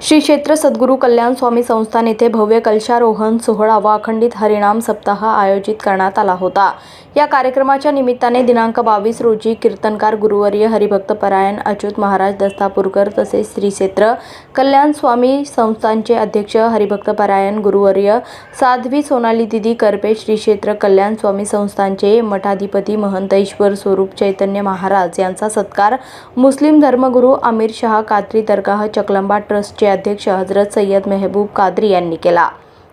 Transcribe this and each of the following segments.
श्री क्षेत्र सद्गुरू कल्याण स्वामी संस्थान येथे भव्य कलशारोहण सोहळा व अखंडित हरिणाम सप्ताह आयोजित करण्यात आला होता. या कार्यक्रमाच्या निमित्ताने दिनांक बावीस रोजी कीर्तनकार गुरुवर्य हरिभक्त परायण अच्युत महाराज दस्तापूरकर तसेच श्री क्षेत्र कल्याण स्वामी संस्थानचे अध्यक्ष हरिभक्त परायण गुरुवर्य साध्वी सोनाली दिदी करपे श्री क्षेत्र कल्याण स्वामी संस्थानचे मठाधिपती महंत ईश्वर स्वरूप चैतन्य महाराज यांचा सत्कार मुस्लिम धर्मगुरू आमिर शहा कात्री दरगाह चकलंबा ट्रस्टचे अध्यक्ष हजरत सय्यद मेहबूब कादरी यांनी केला.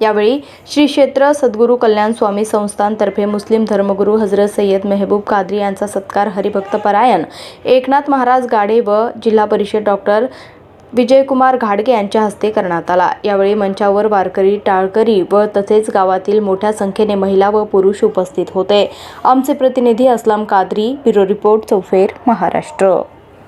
यावेळी श्री क्षेत्र सद्गुरू कल्याण स्वामी संस्थानतर्फे मुस्लिम धर्मगुरू हजरत सय्यद मेहबूब कादरी यांचा सत्कार हरिभक्त परायण एकनाथ महाराज गाडे व जिल्हा परिषद डॉक्टर विजयकुमार घाडगे यांच्या हस्ते करण्यात आला. यावेळी मंचावर वारकरी टाळकरी व तसेच गावातील मोठ्या संख्येने महिला व पुरुष उपस्थित होते. आमचे प्रतिनिधी असलाम कादरी ब्युरो रिपोर्ट चौफेर महाराष्ट्र.